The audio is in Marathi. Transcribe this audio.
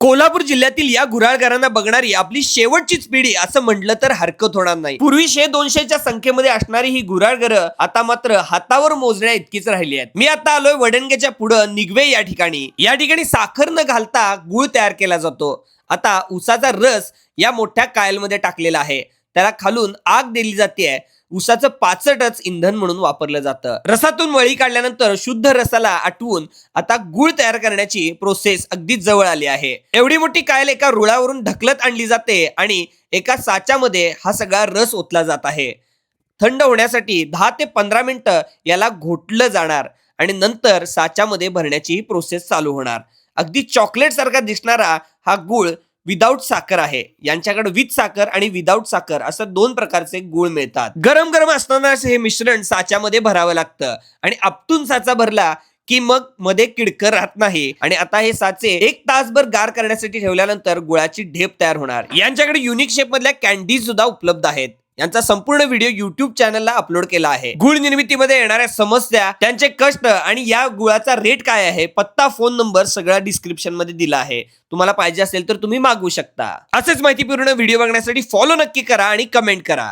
कोल्हापूर जिल्ह्यातील या गुऱ्हाळघरांना बघणारी आपली शेवटचीच पिढी असं म्हटलं तर हरकत होणार नाही. पूर्वी शे दोनशेच्या संख्येमध्ये असणारी ही घुराळघर आता मात्र हातावर मोजण्या इतकीच राहिली आहेत. मी आता आलोय वडणगेच्या पुढं निगवे या ठिकाणी. या ठिकाणी साखर न घालता गुळ तयार केला जातो. आता उसाचा रस या मोठ्या कायलमध्ये टाकलेला आहे. त्याला खालून आग दिली जाते. उसाचं पाचटच इंधन म्हणून वापरलं जातं. रसातून वळी काढल्यानंतर शुद्ध रसाला आटवून आता गुळ तयार करण्याची प्रोसेस अगदी जवळ आली आहे. एवढी मोठी कायल एका रुळावरून ढकलत आणली जाते आणि एका साच्यामध्ये हा सगळा रस ओतला जात आहे. थंड होण्यासाठी दहा ते पंधरा मिनिटं याला घोटलं जाणार आणि नंतर साच्यामध्ये भरण्याची प्रोसेस चालू होणार. अगदी चॉकलेट सारखा दिसणारा हा गुळ विदाऊट साखर आहे. यांच्याकडे विथ साखर आणि विदाऊट साखर असं दोन प्रकारचे गुळ मिळतात. गरम गरम असताना हे मिश्रण साच्यामध्ये भरावं लागतं. आणि आपटून साचा भरला की मग मध्ये किडकर राहत नाही. आणि आता हे साचे एक तासभर गार करण्यासाठी ठेवल्यानंतर गुळाची ढेप तयार होणार. यांच्याकडे युनिक शेप मधल्या कॅन्डीज सुद्धा उपलब्ध आहेत. यांचा संपूर्ण व्हिडिओ युट्यूब चॅनलला अपलोड केला आहे. गुळ निर्मितीमध्ये येणाऱ्या समस्या त्यांचे कष्ट आणि या गुळाचा रेट काय आहे पत्ता फोन नंबर सगळा डिस्क्रिप्शनमध्ये दिला आहे. तुम्हाला पाहिजे असेल तर तुम्ही मागवू शकता. असेच माहितीपूर्ण व्हिडिओ बघण्यासाठी फॉलो नक्की करा आणि कमेंट करा.